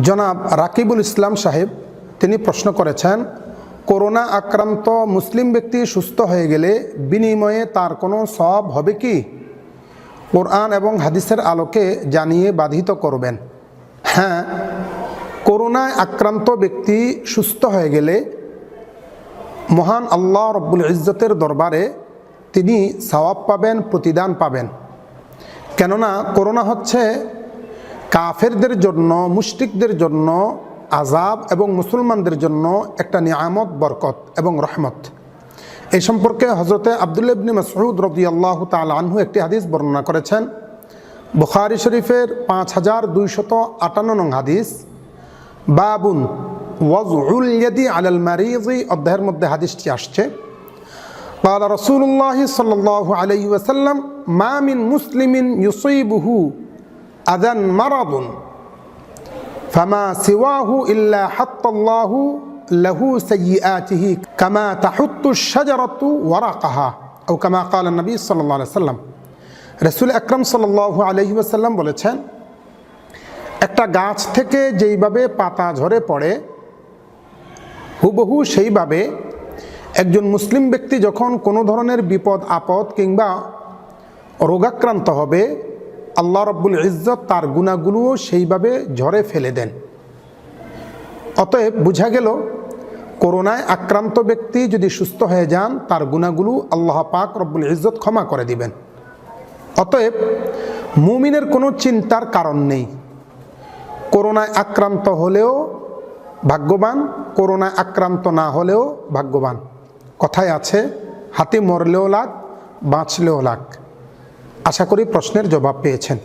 জনাব রাকিবুল ইসলাম সাহেব, তিনি প্রশ্ন করেছেন, করোনা আক্রান্ত মুসলিম ব্যক্তি সুস্থ হয়ে গেলে বিনিময়ে তার কোনো সব হবে কি? কোরআন এবং হাদিসের আলোকে জানিয়ে বাধিত করবেন। হ্যাঁ করোনায় আক্রান্ত ব্যক্তি সুস্থ হয়ে গেলে মহান আল্লাহ রব্বুল ইজ্জতের দরবারে তিনি সওয়াব পাবেন, প্রতিদান পাবেন। কেননা, করোনা হচ্ছে কাফেরদের জন্য মুশরিকদের জন্য আজাব এবং মুসলমানদের জন্য একটা নিয়ামত বরকত এবং রহমত এই সম্পর্কে হজরতে আবদুল্লা ইবনি মসউদ রবি আল্লাহ আনহু একটি হাদিস বর্ণনা করেছেন বুখারি শরীফের পাঁচ হাজার দুইশত আটান্ন নং হাদিস বাবুন ওয়াজউল ইয়াদি আলাল মারিজি অধ্যায়ের মধ্যে হাদিসটি আসছে قال رسول الله صلى الله عليه وسلم ما من مسلم يصيبه আদান মারাদুন ফামা সিওয়াহু ইল্লা হাত্তাল্লাহু লাহু সাইয়্যাতিহি কামা তাহুত্তু শাজারাতু ওয়ারাকাহা। ও কামা কাল নবী সাল্লাল্লাহু আলাইহি সাল্লাম। রসুল আকরম সাল্লাল্লাহু আলাইহি ওয়াসাল্লাম বলেছেন, একটা গাছ থেকে যেইভাবে পাতা ঝরে পড়ে, হুবহু সেইভাবে একজন মুসলিম ব্যক্তি যখন কোনো ধরনের বিপদ, আপদ কিংবা রোগাক্রান্ত হবে আল্লাহ রব্বুল ইজ্জত তার গুণাগুলোও সেইভাবে ঝরে ফেলে দেন। অতএব বোঝা গেল, করোনায় আক্রান্ত ব্যক্তি যদি সুস্থ হয়ে যান, তার গুণাগুলো আল্লাহ পাক রব্বুল ইজ্জত ক্ষমা করে দিবেন। অতএব মুমিনের কোনো চিন্তার কারণ নেই। করোনায় আক্রান্ত হলেও ভাগ্যবান, করোনায় আক্রান্ত না হলেও ভাগ্যবান। কথায় আছে, হাতে মরলেও লাগ বাঁচলেও লাগ আশা করি প্রশ্নের জবাব পেয়েছেন।